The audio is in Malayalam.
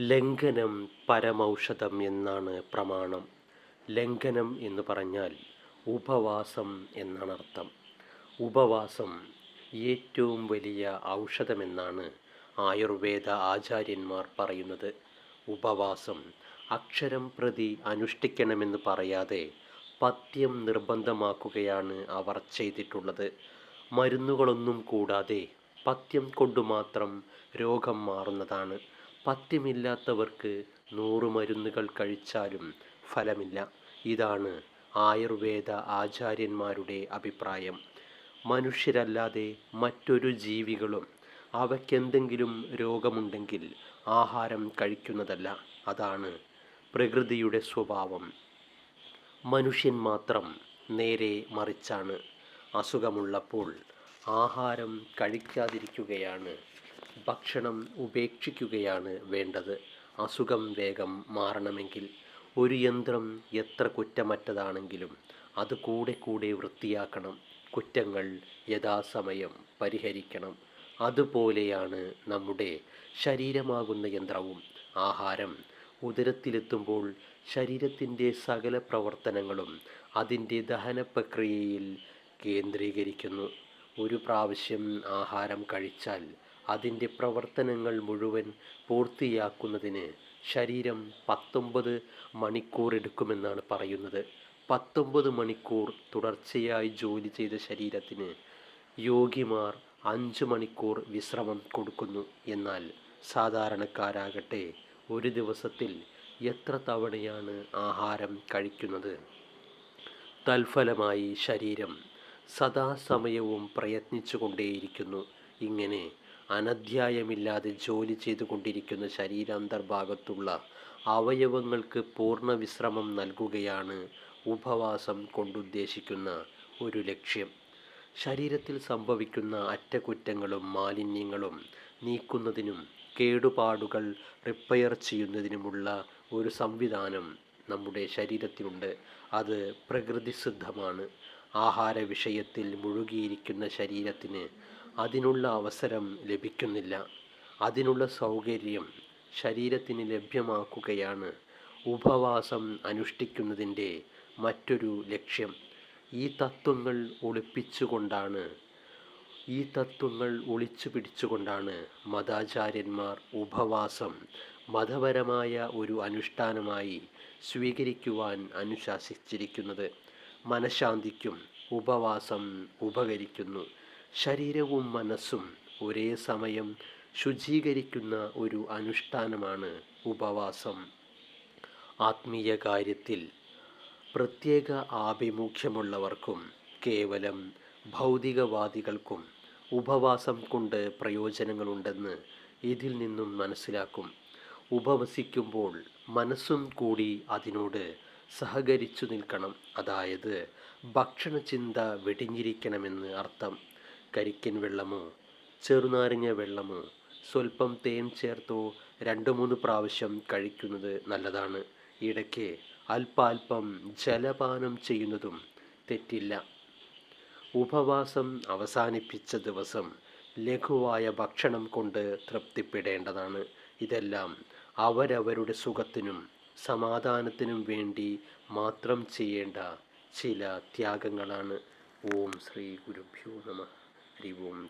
ലംഘനം പരമൗഷധം എന്നാണ് പ്രമാണം. ലംഘനം എന്ന് പറഞ്ഞാൽ ഉപവാസം എന്നാണ് അർത്ഥം. ഉപവാസം ഏറ്റവും വലിയ ഔഷധമെന്നാണ് ആയുർവേദ ആചാര്യന്മാർ പറയുന്നത്. ഉപവാസം അക്ഷരം പ്രതി അനുഷ്ഠിക്കണമെന്ന് പറയാതെ പത്യം നിർബന്ധമാക്കുകയാണ് അവർ ചെയ്തിട്ടുള്ളത്. മരുന്നുകളൊന്നും കൂടാതെ പഥ്യം കൊണ്ടുമാത്രം രോഗം മാറുന്നതാണ്. പഥ്യമില്ലാത്തവർക്ക് നൂറ് മരുന്നുകൾ കഴിച്ചാലും ഫലമില്ല. ഇതാണ് ആയുർവേദ ആചാര്യന്മാരുടെ അഭിപ്രായം. മനുഷ്യരല്ലാതെ മറ്റൊരു ജീവികളും അവയ്ക്കെന്തെങ്കിലും രോഗമുണ്ടെങ്കിൽ ആഹാരം കഴിക്കുന്നതല്ല. അതാണ് പ്രകൃതിയുടെ സ്വഭാവം. മനുഷ്യൻ മാത്രം നേരെ മറിച്ചാണ്. അസുഖമുള്ളപ്പോൾ ആഹാരം കഴിക്കാതിരിക്കുകയാണ്. ഭക്ഷണം ഉപേക്ഷിക്കുകയാണ് വേണ്ടത്. അസുഖം വേഗം മാറണമെങ്കിൽ ഒരു യന്ത്രം എത്ര കുറ്റമറ്റതാണെങ്കിലും അത് കൂടെ കൂടെ വൃത്തിയാക്കണം. കുറ്റങ്ങൾ യഥാസമയം പരിഹരിക്കണം. അതുപോലെയാണ് നമ്മുടെ ശരീരമാകുന്ന യന്ത്രവും. ആഹാരം ഉദരത്തിലെത്തുമ്പോൾ ശരീരത്തിന്റെ സകല പ്രവർത്തനങ്ങളും അതിന്റെ ദഹന പ്രക്രിയയിൽ കേന്ദ്രീകരിക്കുന്നു. ഒരു പ്രാവശ്യം ആഹാരം കഴിച്ചാൽ അതിന്റെ പ്രവർത്തനങ്ങൾ മുഴുവൻ പൂർത്തിയാക്കുന്നതിന് ശരീരം പത്തൊമ്പത് മണിക്കൂർ എടുക്കുമെന്നാണ് പറയുന്നത്. പത്തൊമ്പത് മണിക്കൂർ തുടർച്ചയായി ജോലി ചെയ്ത ശരീരത്തിന് യോഗിമാർ അഞ്ച് മണിക്കൂർ വിശ്രമം കൊടുക്കുന്നു. എന്നാൽ സാധാരണക്കാരാകട്ടെ ഒരു ദിവസത്തിൽ എത്ര തവണയാണ് ആഹാരം കഴിക്കുന്നത്? തൽഫലമായി ശരീരം സദാസമയവും പ്രയത്നിച്ചു കൊണ്ടേയിരിക്കുന്നു ഇങ്ങനെ അനധ്യായമില്ലാതെ ജോലി ചെയ്തുകൊണ്ടിരിക്കുന്ന ശരീരാന്തർഭാഗത്തുള്ള അവയവങ്ങൾക്ക് പൂർണ വിശ്രമം നൽകുകയാണ് ഉപവാസം കൊണ്ടുദ്ദേശിക്കുന്ന ഒരു ലക്ഷ്യം. ശരീരത്തിൽ സംഭവിക്കുന്ന അറ്റകുറ്റങ്ങളും മാലിന്യങ്ങളും നീക്കുന്നതിനും കേടുപാടുകൾ റിപ്പയർ ചെയ്യുന്നതിനുമുള്ള ഒരു സംവിധാനം നമ്മുടെ ശരീരത്തിലുണ്ട്. അത് പ്രകൃതിസിദ്ധമാണ്. ആഹാര വിഷയത്തിൽ മുഴുകിയിരിക്കുന്ന ശരീരത്തിന് അതിനുള്ള അവസരം ലഭിക്കുന്നില്ല. അതിനുള്ള സൗകര്യം ശരീരത്തിന് ലഭ്യമാക്കുകയാണ് ഉപവാസം അനുഷ്ഠിക്കുന്നതിന്റെ മറ്റൊരു ലക്ഷ്യം. ഈ തത്വങ്ങൾ ഒളിപ്പിച്ചുകൊണ്ടാണ് ഈ തത്വങ്ങൾ ഒളിച്ചു പിടിച്ചുകൊണ്ടാണ് മതാചാര്യന്മാർ ഉപവാസം മതപരമായ ഒരു അനുഷ്ഠാനമായി സ്വീകരിക്കുവാൻ അനുശാസിച്ചിരിക്കുന്നത്. മനഃശാന്തിക്കും ഉപവാസം ഉപകരിക്കുന്നു. ശരീരവും മനസ്സും ഒരേ സമയം ശുചീകരിക്കുന്ന ഒരു അനുഷ്ഠാനമാണ് ഉപവാസം. ആത്മീയ കാര്യത്തിൽ പ്രത്യേക ആഭിമുഖ്യമുള്ളവർക്കും കേവലം ഭൗതികവാദികൾക്കും ഉപവാസം കൊണ്ട് പ്രയോജനങ്ങളുണ്ടെന്ന് ഇതിൽ നിന്നും മനസ്സിലാക്കും. ഉപവസിക്കുമ്പോൾ മനസ്സും കൂടി അതിനോട് സഹകരിച്ചു നിൽക്കണം. അതായത് ഭക്ഷണ ചിന്ത വെടിഞ്ഞിരിക്കണമെന്ന് അർത്ഥം. കരിക്കൻ വെള്ളമോ ചെറുനാരങ്ങ വെള്ളമോ സ്വല്പം തേൻ ചേർത്തോ രണ്ട് മൂന്ന് പ്രാവശ്യം കഴിക്കുന്നത് നല്ലതാണ്. ഇടയ്ക്ക് അല്പാൽപം ജലപാനം ചെയ്യുന്നതും തെറ്റില്ല. ഉപവാസം അവസാനിപ്പിച്ച ദിവസം ലഘുവായ ഭക്ഷണം കൊണ്ട് തൃപ്തിപ്പെടേണ്ടതാണ്. ഇതെല്ലാം അവരവരുടെ സുഖത്തിനും സമാധാനത്തിനും വേണ്ടി മാത്രം ചെയ്യേണ്ട ചില ത്യാഗങ്ങളാണ്. ഓം ശ്രീ ഗുരുഭ്യോ നമ. ഹരി ഓം